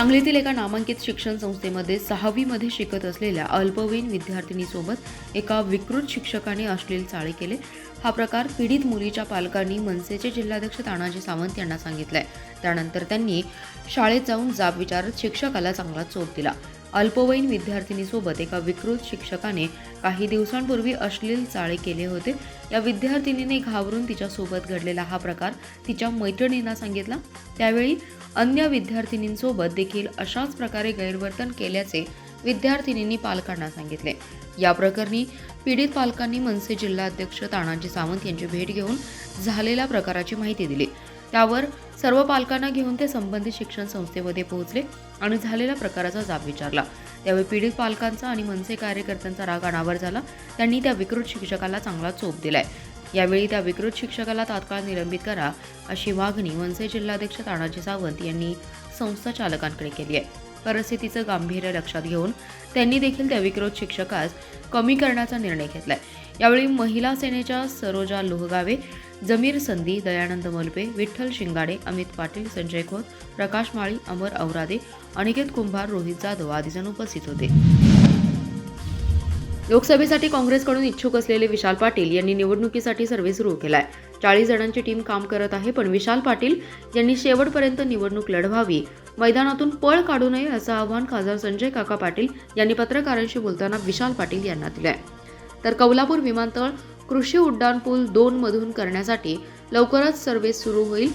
सांगलीतील एका नामांकित शिक्षण संस्थेमध्ये सहावीमध्ये शिकत असलेल्या अल्पवयीन विद्यार्थिनीसोबत एका विकृत शिक्षकाने अश्लील चाळे केले. हा प्रकार पीडित मुलीच्या पालकांनी मनसेचे जिल्हाध्यक्ष तानाजी सावंत यांना सांगितलंय. त्यानंतर त्यांनी शाळेत जाऊन जाब विचारत शिक्षकाला चांगला चोप दिला. अल्पवयीन विद्यार्थिनीसोबत एका विकृत शिक्षकाने काही दिवसांपूर्वी अश्लील चाळे केले होते. या विद्यार्थिनीने घाबरून तिच्यासोबत घडलेला हा प्रकार तिच्या मैत्रिणींना सांगितला. त्यावेळी अन्य विद्यार्थिनींसोबत देखील अशाच प्रकारे गैरवर्तन केल्याचे विद्यार्थिनींनी पालकांना सांगितले. या प्रकरणी पीडित पालकांनी मनसे जिल्हाध्यक्ष तानाजी सावंत यांची भेट घेऊन झालेल्या प्रकाराची माहिती दिली. त्यावर सर्व पालकांना घेऊन ते संबंधित शिक्षण संस्थेमध्ये पोहोचले आणि झालेल्या प्रकाराचा जाब विचारला. त्यावेळी पीडित पालकांचा आणि मनसे कार्यकर्त्यांचा राग अनावर झाला. त्यांनी त्या विकृत शिक्षकाला चांगला चोप दिलाय. यावेळी त्या विकृत शिक्षकाला तात्काळ निलंबित करा अशी मागणी मनसे जिल्हाध्यक्ष तानाजी सावंत यांनी संस्था चालकांकडे केली आहे. परिस्थितीचं गांभीर्य लक्षात घेऊन त्यांनी देखील त्या विकृत शिक्षकास कमी करण्याचा निर्णय घेतलाय. यावेळी महिला सेनेच्या सरोजा लोहगावे जमीर संधी दयानंद मलपे विठ्ठल शिंगाडे अमित पाटील संजय खोत प्रकाश माळी अमर औरादे अनिकेत कुंभार रोहित जाधव आदीजण उपस्थित होते. लोकसभेसाठी काँग्रेसकडून इच्छुक असलेले विशाल पाटील यांनी निवडणुकीसाठी सर्व्हे सुरू केलाय. चाळीस जणांची टीम काम करत आहे पण विशाल पाटील यांनी शेवटपर्यंत निवडणूक लढवावी मैदानातून पळ काढू नये असं आव्हान खासदार संजय काका पाटील यांनी पत्रकारांशी बोलताना विशाल पाटील यांना दिलंय. तर कौलापूर विमानतळ कृषी उड्डाण पूल दोन मधून करण्यासाठी लवकरच सर्वे सुरू होईल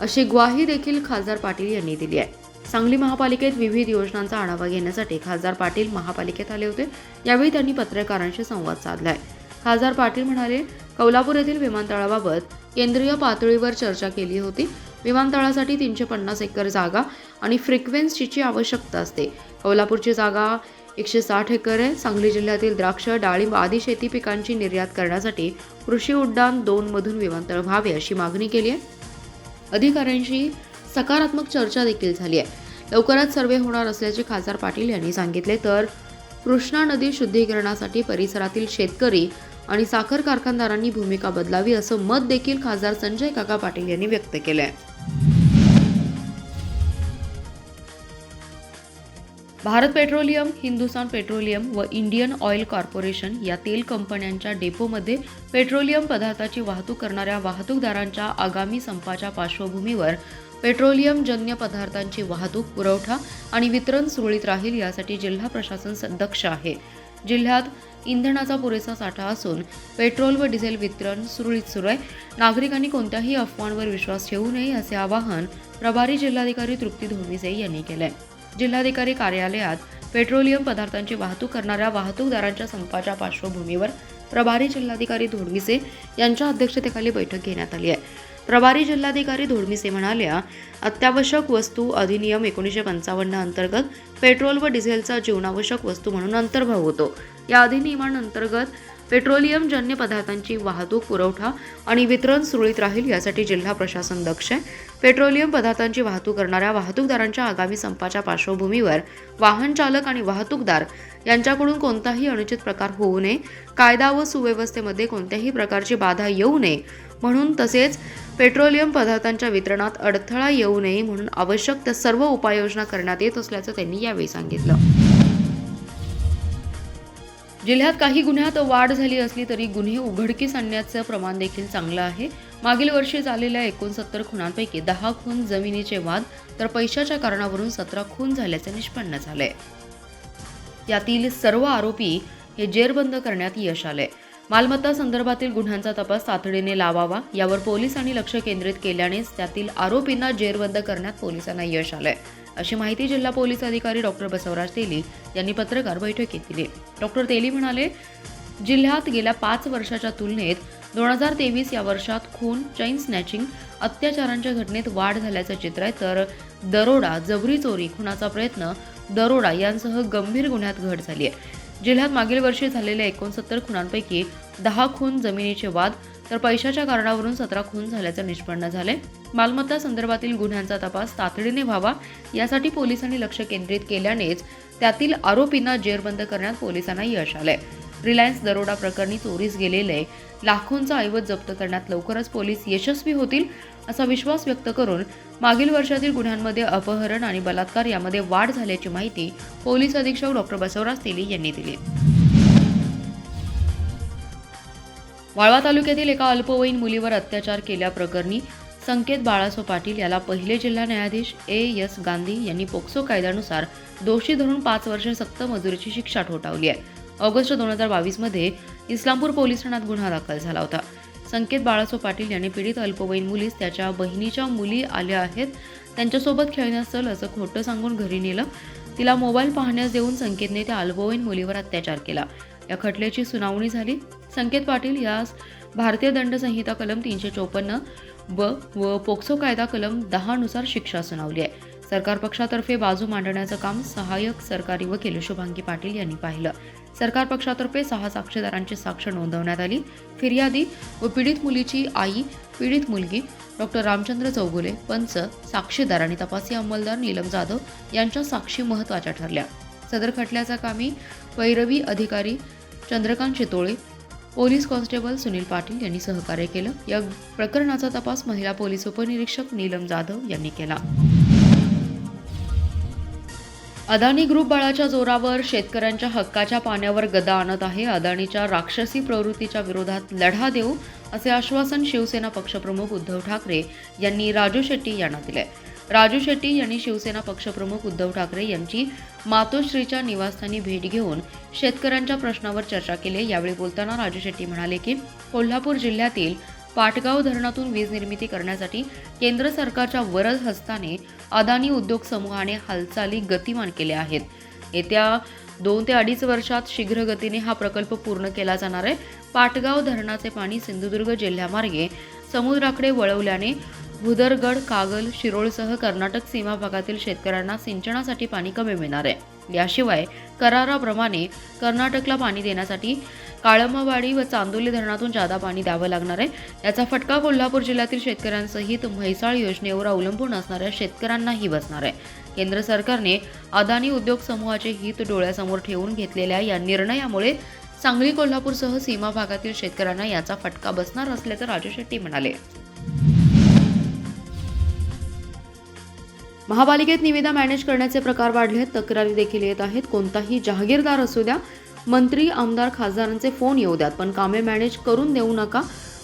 अशी ग्वाही देखील खासदार पाटील यांनी दिली आहे. सांगली महापालिकेत विविध योजनांचा आढावा घेण्यासाठी खासदार पाटील महापालिकेत आले होते. यावेळी त्यांनी पत्रकारांशी संवाद साधलाय. खासदार पाटील म्हणाले कोल्हापूर येथील विमानतळाबाबत केंद्रीय पातळीवर चर्चा केली होती. विमानतळासाठी तीनशे पन्नास एकर जागा आणि फ्रिक्वेन्सीची आवश्यकता असते. कौलापूरची जागा एकशे साठ एकर सांगली जिल्ह्यातील द्राक्ष डाळिंब आदी शेती पिकांची निर्यात करण्यासाठी कृषी उड्डाण दोन मधून विमानतळ व्हावे अशी मागणी केली आहे. अधिकाऱ्यांशी सकारात्मक चर्चा देखील झाली आहे. लवकरच सर्वे होणार असल्याचे खासदार पाटील यांनी सांगितले तर कृष्णा नदी शुद्धीकरणासाठी परिसरातील शेतकरी आणि साखर कारखानदारांनी भूमिका बदलावी असं मत देखील खासदार संजय काका पाटील यांनी व्यक्त केलं आहे भारत पेट्रोलियम हिंदुस्थान पेट्रोलियम व इंडियन ऑइल कॉर्पोरेशन या तेल कंपन्यांच्या डेपोमध्ये पेट्रोलियम पदार्थाची वाहतूक करणाऱ्या वाहतूकदारांच्या आगामी संपाच्या पार्श्वभूमीवर पेट्रोलियमजन्य पदार्थांची वाहतूक पुरवठा आणि वितरण सुरळीत राहील यासाठी जिल्हा प्रशासन दक्ष आहे. जिल्ह्यात इंधनाचा पुरेसा साठा असून पेट्रोल व डिझेल वितरण सुरळीत सुरू आहे. नागरिकांनी कोणत्याही अफवांवर विश्वास ठेवू नये असे आवाहन प्रभारी जिल्हाधिकारी तृप्ती धोळमिसे यांनी केलंय. जिल्हाधिकारी कार्यालयात पेट्रोलियम पदार्थांची वाहतूक करणाऱ्या वाहतूकदारांच्या संपाच्या पार्श्वभूमीवर प्रभारी जिल्हाधिकारी धोडमिसे यांच्या अध्यक्षतेखाली बैठक घेण्यात आली आहे. प्रभारी जिल्हाधिकारी धोडमिसे म्हणाल्या अत्यावश्यक वस्तू अधिनियम एकोणीसशे पंचावन्न अंतर्गत पेट्रोल व डिझेलचा जीवनावश्यक वस्तू म्हणून अंतर्भाव होतो. या अधिनियमांतर्गत पेट्रोलियमजन्य पदार्थांची वाहतूक पुरवठा आणि वितरण सुरळीत राहील यासाठी जिल्हा प्रशासन दक्ष आहे. पेट्रोलियम पदार्थांची वाहतूक करणाऱ्या वाहतूकदारांच्या आगामी संपाच्या पार्श्वभूमीवर वाहन चालक आणि वाहतूकदार यांच्याकडून कोणताही अनुचित प्रकार होऊ नये कायदा व सुव्यवस्थेमध्ये कोणत्याही प्रकारची बाधा येऊ नये म्हणून तसेच पेट्रोलियम पदार्थांच्या वितरणात अडथळा येऊ नये म्हणून आवश्यक त्या सर्व उपाययोजना करण्यात येत असल्याचं त्यांनी यावेळी सांगितलं. जिल्ह्यात काही गुन्ह्यात वाढ झाली असली तरी गुन्हे उघडकीस आणण्याचं प्रमाण देखील चांगलं आहे. मागील वर्षी झालेल्या एकोणसत्तर खुनांपैकी दहा खून जमिनीचे वाद तर पैशाच्या कारणावरून सतरा खून झाल्याचे निष्पन्न झालंय. यातील सर्व आरोपी हे जेरबंद करण्यात यश आलंय. मालमत्ता संदर्भातील गुन्ह्यांचा तपास तातडीने लावावा यावर पोलिसांनी लक्ष केंद्रित केल्यानेच त्यातील आरोपींना जेरबंद करण्यात पोलिसांना यश आलंय. अशी माहिती जिल्हा पोलीस अधिकारी डॉक्टर बसवराज तेली यांनी पत्रकार बैठकीत दिली. डॉक्टर तेली म्हणाले जिल्ह्यात गेल्या पाच वर्षाच्या तुलनेत दोन हजार तेवीस या वर्षात खून चैन स्नॅचिंग अत्याचारांच्या घटनेत वाढ झाल्याचं चित्र आहे. तर दरोडा जबरी चोरी खुनाचा प्रयत्न दरोडा यांसह गंभीर गुन्ह्यात घट झाली आहे. जिल्ह्यात मागील वर्षी झालेल्या एकोणसत्तर खुनांपैकी दहा खून जमिनीचे वाद तर पैशाच्या कारणावरून सतरा खून झाल्याचं निष्पन्न झाले. मालमत्ता संदर्भातील गुन्ह्यांचा तपास तातडीने व्हावा यासाठी पोलिसांनी लक्ष केंद्रित केल्यानेच त्यातील आरोपींना जेरबंद करण्यात पोलिसांना यश आले. रिलायन्स दरोडा प्रकरणी चोरीस गेलेले लाखोंचा ऐवज जप्त करण्यात लवकरच पोलीस यशस्वी होतील असा विश्वास व्यक्त करून मागील वर्षातील गुन्ह्यांमध्ये अपहरण आणि बलात्कार यामध्ये वाढ झाल्याची माहिती पोलीस अधीक्षक डॉक्टर बसवराज तेली यांनी दिली. वाळवा तालुक्यातील एका अल्पवयीन मुलीवर अत्याचार केल्याप्रकरणी संकेत बाळासो पाटील याला पहिले जिल्हा न्यायाधीश ए. एस. गांधी यांनी पोक्सो कायद्यानुसार दोषी धरून पाच वर्ष सक्त मजुरीची शिक्षा ठोठावली आहे. ऑगस्ट दोन हजार बावीसमध्ये इस्लामपूर पोलीस ठाण्यात गुन्हा दाखल झाला होता. संकेत बाळासो पाटील यांनी पीडित अल्पवयीन मुलीस त्याच्या बहिणीच्या मुली आल्या आहेत. त्यांच्यासोबत खेळण्यास चल असं खोटं सांगून घरी नेलं. तिला मोबाईल पाहण्यास देऊन संकेतने त्या अल्पवयीन मुलीवर अत्याचार केला. या खटल्याची सुनावणी झाली. संकेत पाटील यास भारतीय दंड संहिता कलम तीनशे चोपन्न ब व पोक्सो कायदा कलम दहानुसार शिक्षा सुनावली आहे. सरकार पक्षातर्फे बाजू मांडण्याचं काम सहाय्यक सरकारी वकील शुभांगी पाटील यांनी पाहिलं. सरकार पक्षातर्फे सहा साक्षीदारांची साक्ष नोंदवण्यात आली. फिर्यादी व पीडित मुलीची आई पीडित मुलगी डॉक्टर रामचंद्र चौगुले पंच साक्षीदार आणि तपासी अंमलदार नीलम जाधव यांच्या साक्षी महत्त्वाच्या ठरल्या. सदर खटल्याचा कामी पैरवी अधिकारी चंद्रकांत शितोळे पोलीस कॉन्स्टेबल सुनील पाटील यांनी सहकार्य केलं. या प्रकरणाचा तपास महिला पोलीस उपनिरीक्षक नीलम जाधव यांनी केला. अदानी ग्रुप बळाच्या जोरावर शेतकऱ्यांच्या हक्काच्या पाण्यावर गदा आणत आहे. अदानीच्या राक्षसी प्रवृत्तीच्या विरोधात लढा देऊ असे आश्वासन शिवसेना पक्षप्रमुख उद्धव ठाकरे यांनी राजू शेट्टी यांना दिले. राजू शेट्टी यांनी शिवसेना पक्षप्रमुख उद्धव ठाकरे यांची मातोश्रीच्या निवासस्थानी भेट घेऊन शेतकऱ्यांच्या प्रश्नावर चर्चा केली. यावेळी बोलताना राजू शेट्टी म्हणाले की कोल्हापूर जिल्ह्यातील पाटगाव धरणातून वीज निर्मिती करण्यासाठी केंद्र सरकारच्या वरद हस्ताने अदानी उद्योग समूहाने हालचाली गतिमान केल्या आहेत. येत्या दोन ते अडीच वर्षात शीघ्र गतीने हा प्रकल्प पूर्ण केला जाणार आहे. पाटगाव धरणाचे पाणी सिंधुदुर्ग जिल्ह्यामार्गे समुद्राकडे वळवल्याने भुदरगड कागल शिरोळसह कर्नाटक सीमा भागातील शेतकऱ्यांना सिंचनासाठी पाणी कमी मिळणार आहे. याशिवाय कराराप्रमाणे कर्नाटकला पाणी देण्यासाठी काळंबावाडी व चांदोली धरणातून जादा पाणी द्यावं लागणार आहे. याचा फटका कोल्हापूर जिल्ह्यातील शेतकऱ्यांसहित म्हैसाळ योजनेवर अवलंबून असणाऱ्या शेतकऱ्यांनाही बसणार आहे. केंद्र सरकारने अदानी उद्योग समूहाचे हित डोळ्यासमोर ठेवून घेतलेल्या या निर्णयामुळे सांगली कोल्हापूरसह सीमा भागातील शेतकऱ्यांना याचा फटका बसणार असल्याचं राजू शेट्टी म्हणाले. महापालिकेत निविदा मॅनेज करण्याचे प्रकार वाढले आहेत तक्रारी देखील येत आहेत. कोणताही जहागीरदार असू द्या मंत्री आमदार खासदारांचे फोन येऊ द्यात पण कामे मॅनेज करून देऊ नका.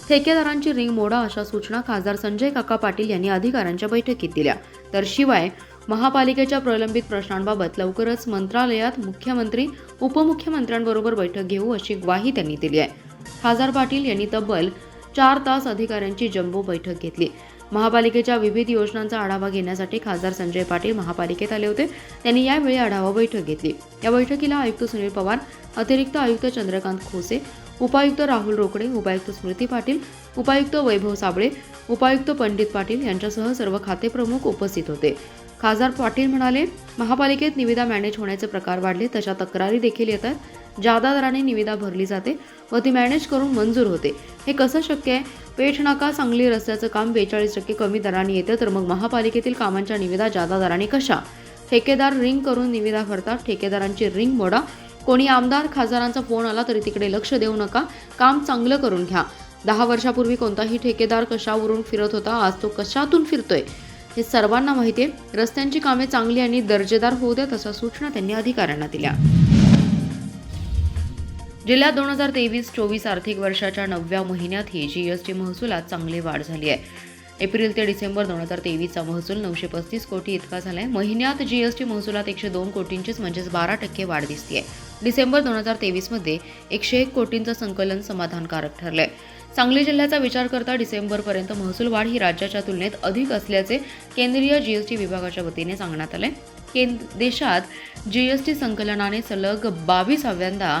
ठेकेदारांची रिंग मोडा अशा सूचना खासदार संजय काका पाटील यांनी अधिकाऱ्यांच्या बैठकीत दिल्या. तर शिवाय महापालिकेच्या प्रलंबित प्रश्नांबाबत लवकरच मंत्रालयात मुख्यमंत्री उपमुख्यमंत्र्यांबरोबर बैठक घेऊ अशी ग्वाही त्यांनी दिली आहे. खासदार पाटील यांनी तब्बल चार तास अधिकाऱ्यांची जम्बो बैठक घेतली. महापालिकेच्या विविध योजनांचा आढावा घेण्यासाठी खासदार संजय पाटील महापालिकेत आले होते. त्यांनी यावेळी आढावा बैठक घेतली. या बैठकीला आयुक्त सुनील पवार अतिरिक्त आयुक्त चंद्रकांत खोसे उपायुक्त राहुल रोकडे उपायुक्त स्मृती पाटील उपायुक्त वैभव साबळे उपायुक्त पंडित पाटील यांच्यासह सर्व खाते प्रमुख उपस्थित होते. खासदार पाटील म्हणाले महापालिकेत निविदा मॅनेज होण्याचे प्रकार वाढले तशा तक्रारी देखील येत आहेत जादा दराने निविदा भरली जाते व ती मॅनेज करून मंजूर होते. हे कसं शक्य आहे? पेठ नाका सांगली रस्त्याचं काम बेचाळीस टक्के कमी दराने येतं तर मग महापालिकेतील कामांच्या निविदा जादा दराने कशा? ठेकेदार रिंग करून निविदा भरतात ठेकेदारांची रिंग मोडा. कोणी आमदार खासदारांचा फोन आला तरी तिकडे लक्ष देऊ नका. काम चांगलं करून घ्या. दहा वर्षापूर्वी कोणताही ठेकेदार कशावरून फिरत होता आज तो कशातून फिरतोय? हे सर्वांना माहिती आहे रस्त्यांची कामे चांगली आणि दर्जेदार होऊ द्यात अशा सूचना त्यांनी अधिकाऱ्यांना दिल्या. जिल्ह्यात दोन हजार तेवीस चोवीस आर्थिक वर्षाच्या नवव्या महिन्यातही जीएसटी महसुलात चांगली वाढ झाली आहे. एप्रिल ते डिसेंबर दोन हजार तेवीसचा महसूल नऊशे पस्तीस कोटी इतका झाला आहे महिन्यात जीएसटी महसुलात एकशे दोन कोटींचीच म्हणजेच बारा टक्के वाढ दिसते डिसेंबर दोन हजार तेवीसमध्ये एकशे एक कोटींचं संकलन समाधानकारक ठरलंय. सांगली जिल्ह्याचा विचार करता डिसेंबरपर्यंत महसूल वाढ ही राज्याच्या तुलनेत अधिक असल्याचे केंद्रीय जीएसटी विभागाच्या वतीने सांगण्यात आले केंद्र देशात जीएसटी संकलनाने सलग बावीसाव्यांदा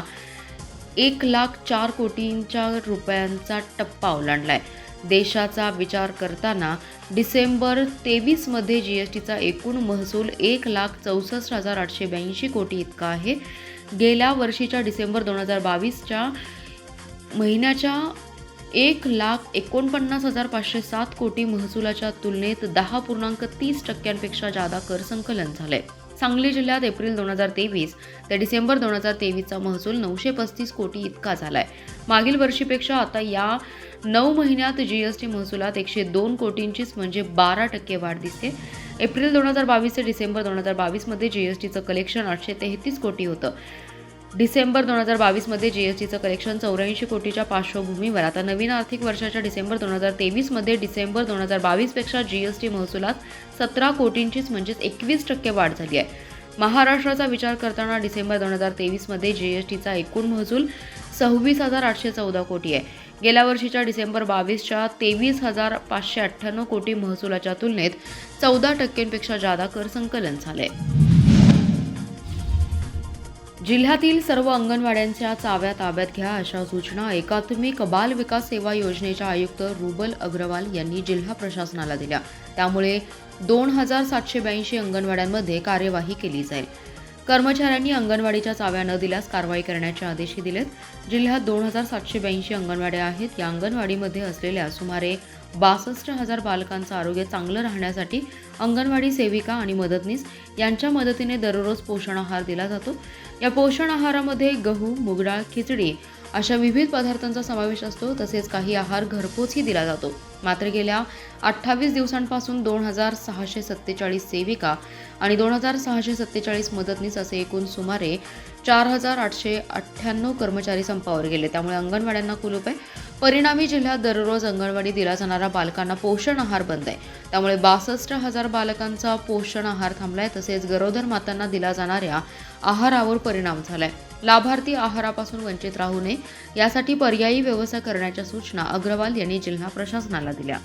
एक लाख चार कोटींच्या रुपयांचा टप्पा ओलांडला आहे देशाचा विचार करताना डिसेंबर तेवीसमध्ये जी एस टीचा एकूण महसूल एक लाख चौसष्ट हजार आठशे ब्याऐंशी कोटी इतका आहे. गेल्या वर्षीच्या डिसेंबर दोन हजार बावीसच्या महिन्याच्या एक लाख एकोणपन्नास हजार पाचशे सात कोटी महसुलाच्या तुलनेत दहा पूर्णांक तीस टक्क्यांपेक्षा जादा कर संकलन झालं आहे सांगली जिल्ह्यात एप्रिल दोन हजार तेवीस ते डिसेंबर दोन हजार तेवीसचा महसूल नऊशे पस्तीस कोटी इतका झाला आहे मागील वर्षीपेक्षा आता या नऊ महिन्यात जी एस टी महसुलात एकशे दोन कोटींचीच म्हणजे बारा टक्के वाढ दिसते. एप्रिल दोन हजार बावीस ते डिसेंबर दोन हजार बावीसमध्ये जी एस टीचं कलेक्शन आठशे तेहतीस कोटी होतं. डिसेंबर दोन हजार बावीसमध्ये जी एस टीचं कलेक्शन चौऱ्याऐंशी कोटीच्या पार्श्वभूमीवर. आता नवीन आर्थिक वर्षाच्या डिसेंबर दोन हजार तेवीसमध्ये डिसेंबर दोन हजार बावीसपेक्षा जी एस टी महसुलात सतरा कोटींचीच म्हणजेच एकवीस टक्के वाढ झाली आहे. महाराष्ट्राचा विचार करताना डिसेंबर दोन हजार तेवीसमध्ये जी एस टीचा एकूण महसूल सव्वीस हजार आठशे चौदा कोटी आहे. गेल्या वर्षीच्या डिसेंबर बावीसच्या तेवीस हजार पाचशे अठ्ठ्याण्णव कोटी महसुलाच्या तुलनेत चौदा टक्क्यांपेक्षा जादा कर संकलन झाले जिल्ह्यातील सर्व अंगणवाड्यांच्या चाव्या ताब्यात घ्या अशा सूचना एकात्मिक बाल विकास सेवा योजनेच्या आयुक्त रुबल अग्रवाल यांनी जिल्हा प्रशासनाला दिल्या. त्यामुळे दोन हजार सातशे ब्याऐंशी अंगणवाड्यांमध्ये कार्यवाही केली जाईल. कर्मचाऱ्यांनी अंगणवाडीच्या चाव्या न दिल्यास कारवाई करण्याचे आदेशही दिलेत. जिल्ह्यात दोन हजार सातशे ब्याऐंशी अंगणवाड्या आहेत. या अंगणवाडीमध्ये असलेल्या सुमारे बासष्ट हजार बालकांचं आरोग्य चांगलं राहण्यासाठी अंगणवाडी सेविका आणि मदतनीस यांच्या मदतीने दररोज पोषण आहार दिला जातो. या पोषण आहारामध्ये गहू मुगडाळ खिचडी अशा विविध पदार्थांचा समावेश असतो. तसेच काही आहार घरपोचही दिला जातो. मात्र गेल्या अठ्ठावीस दिवसांपासून दोन हजार सहाशे सत्तेचाळीस सेविका आणि दोन हजार सहाशे सत्तेचाळीस मदतनीस असे एकूण सुमारे चार हजार आठशे अठ्ठ्याण्णव कर्मचारी संपावर गेले. त्यामुळे अंगणवाड्यांना कुलूप आहे. परिणामी जिल्ह्यात दररोज अंगणवाडी दिला जाणारा बालकांना पोषण आहार बंद आहे. त्यामुळे बासष्ट हजार बालकांचा पोषण आहार थांबलाय तसेच गरोदर मातांना दिला जाणाऱ्या आहारावर परिणाम झालाय. लाभार्थी आहारापासून वंचित राहू नये यासाठी पर्यायी व्यवस्था करण्याच्या सूचना अग्रवाल यांनी जिल्हा प्रशासनाला दिल्या.